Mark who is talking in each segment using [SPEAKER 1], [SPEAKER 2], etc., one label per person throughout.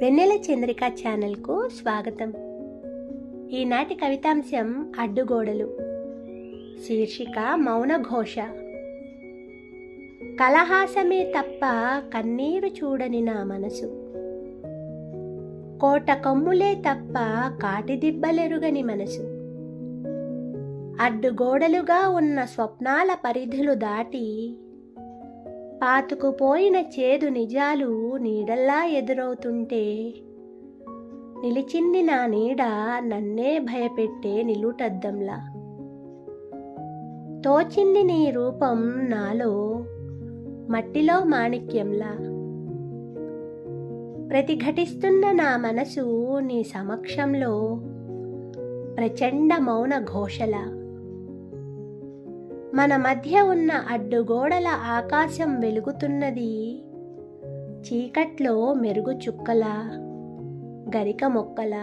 [SPEAKER 1] వెన్నెల చంద్రిక ఛానల్కు స్వాగతం. ఈనాటి కవితాంశం అడ్డుగోడలు. శీర్షిక మౌన ఘోష కలహాసమే తప్ప కన్నీరు చూడని నా మనసు. కోట కొమ్ములే తప్ప కాటి దిబ్బలెరుగని మనసు. అడ్డుగోడలుగా ఉన్న స్వప్నాల పరిధులు దాటి పాతుకుపోయిన చేదు నిజాలు నీడల్లా ఎదురవుతుంటే నిలిచింది నా నీడ నన్నే భయపెట్టే నిలుటద్దంలా. తోచింది నీ రూపం నాలో మట్టిలో మాణిక్యంలా. ప్రతిఘటిస్తున్న నా మనసు నీ సమక్షంలో ప్రచండ మౌన ఘోషలా. మన మధ్య ఉన్న అడ్డుగోడల ఆకాశం వెలుగుతున్నది. చీకట్లో మెరుగు చుక్కల గరిక మొక్కల.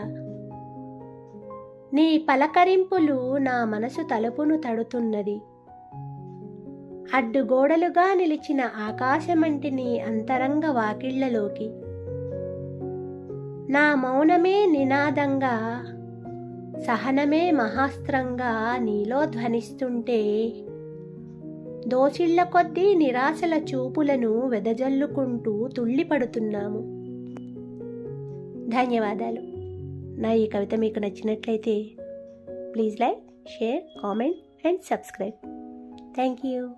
[SPEAKER 1] నీ పలకరింపులు నా మనసు తలుపును తడుతున్నది. అడ్డుగోడలుగా నిలిచిన ఆకాశమంటి నీ అంతరంగ వాకిళ్ళలోకి. నా మౌనమే నినాదంగా సహనమే మహాస్త్రంగా నీలో ధ్వనిస్తుంటే దోసిళ్ళ కొద్దీ నిరాశల చూపులను వెదజల్లుకుంటూ తుళ్ళిపడుతున్నాము. ధన్యవాదాలు. నా ఈ కవిత మీకు నచ్చినట్లయితే please like share comment and subscribe. Thank you.